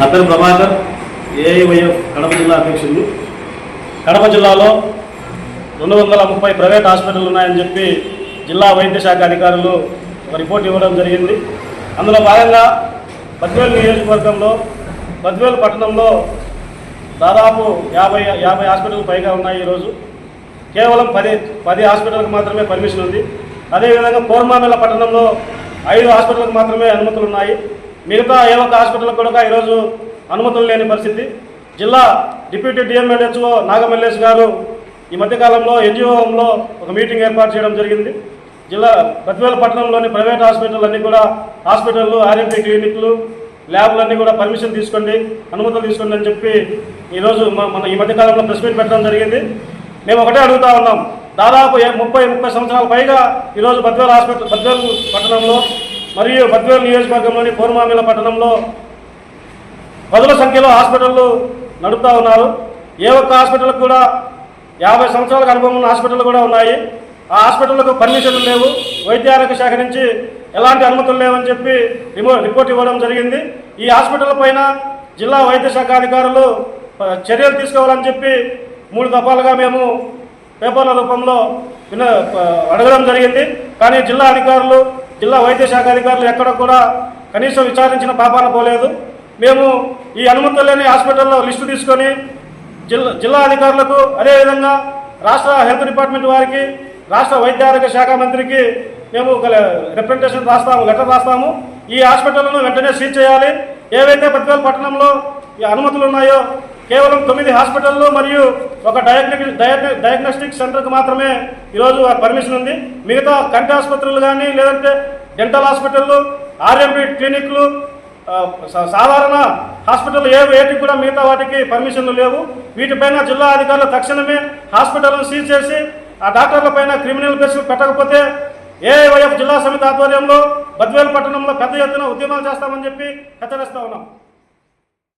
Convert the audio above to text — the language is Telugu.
నా పేరు ప్రభాకర్ ఏఐవైఎఫ్ కడప జిల్లా అధ్యక్షుడు కడప జిల్లాలో రెండు వందల ముప్పై ప్రైవేట్ హాస్పిటల్ ఉన్నాయని చెప్పి జిల్లా వైద్య శాఖ అధికారులు ఒక రిపోర్ట్ ఇవ్వడం జరిగింది. అందులో భాగంగా పద్వేలు నియోజకవర్గంలో పద్వేలు పట్టణంలో దాదాపు యాభై యాభై హాస్పిటల్ పైగా ఉన్నాయి ఈరోజు. కేవలం పది పది హాస్పిటల్కి మాత్రమే పర్మిషన్ ఉంది. అదేవిధంగా కోర్మామెల పట్టణంలో ఐదు హాస్పిటల్కి మాత్రమే అనుమతులు ఉన్నాయి మిగతా ఏ ఒక్క హాస్పిటల్ కూడా ఈరోజు అనుమతులు లేని పరిస్థితి. జిల్లా డిప్యూటీ డిఎంఎల్హెచ్ఓ నాగమల్లేష్ గారు ఈ మధ్యకాలంలో ఎన్జిఓలో ఒక మీటింగ్ ఏర్పాటు చేయడం జరిగింది. జిల్లా బద్వేల పట్టణంలోని ప్రైవేట్ హాస్పిటల్ అన్నీ కూడా హాస్పిటళ్ళు ఆర్ఎంపీ క్లినిక్లు ల్యాబ్లు అన్నీ కూడా పర్మిషన్ తీసుకోండి అనుమతులు తీసుకోండి అని చెప్పి ఈరోజు మన ఈ మధ్యకాలంలో ప్రెస్ మీట్ పెట్టడం జరిగింది. మేము ఒకటే అడుగుతా ఉన్నాం. దాదాపు ముప్పై ముప్పై సంవత్సరాల పైగా ఈరోజు బద్వేల్ హాస్పిటల్ బద్వేల్ పట్టణంలో మరియు బద్వేల్ నియోజకవర్గంలోని పూర్మామిల పట్టణంలో పదుల సంఖ్యలో హాస్పిటళ్ళు నడుపుతా ఉన్నారు. ఏ ఒక్క హాస్పిటల్ కూడా యాభై సంవత్సరాలకు అనుభవం ఉన్న హాస్పిటల్ కూడా ఉన్నాయి. ఆ హాస్పిటళ్ళకు పర్మిషన్లు లేవు. వైద్య ఆరోగ్య శాఖ నుంచి ఎలాంటి అనుమతులు లేవని చెప్పి రిపోర్ట్ ఇవ్వడం జరిగింది. ఈ హాస్పిటల్ పైన జిల్లా వైద్య శాఖ అధికారులు చర్యలు తీసుకోవాలని చెప్పి మూడు దఫాలుగా మేము పేపర్ల రూపంలో విన అడగడం జరిగింది. కానీ జిల్లా అధికారులు జిల్లా వైద్య శాఖ అధికారులు ఎక్కడ కూడా కనీసం విచారించిన పాపాన పోలేదు. మేము ఈ అనుమతులు లేని హాస్పిటల్లో లిస్టు తీసుకొని జిల్లా జిల్లా అధికారులకు అదేవిధంగా రాష్ట్ర హెల్త్ డిపార్ట్మెంట్ వారికి రాష్ట్ర వైద్య ఆరోగ్య శాఖ మంత్రికి మేము ఒక రిప్రజెంటేషన్ రాస్తాము లెటర్ రాస్తాము. ఈ హాస్పిటల్ను వెంటనే సీజ్ చేయాలి. ఏవైతే పత్రికల పట్టణంలో ఈ అనుమతులు ఉన్నాయో కేవలం తొమ్మిది హాస్పిటల్లో మరియు ఒక డయాగ్నోస్టిక్ డయాగ్నోస్టిక్ సెంటర్కి మాత్రమే ఈరోజు పర్మిషన్ ఉంది. మిగతా కంటి ఆసుపత్రులు కానీ లేదంటే డెంటల్ హాస్పిటళ్ళు ఆర్ఎంపీ క్లినిక్లు సా- సాధారణ హాస్పిటల్ ఏ వేటికి కూడా మిగతా వాటికి పర్మిషన్లు లేవు. వీటిపైన జిల్లా అధికారులు తక్షణమే హాస్పిటల్ను సీజ్ చేసి ఆ డాక్టర్ల పైన క్రిమినల్ కేసులు పెట్టకపోతే ఏఐవైఎఫ్ జిల్లా సమితి ఆధ్వర్యంలో బద్వేలు పట్టణంలో పెద్ద ఎత్తున ఉద్యమాలు చేస్తామని చెప్పి హెచ్చరిస్తా ఉన్నాం.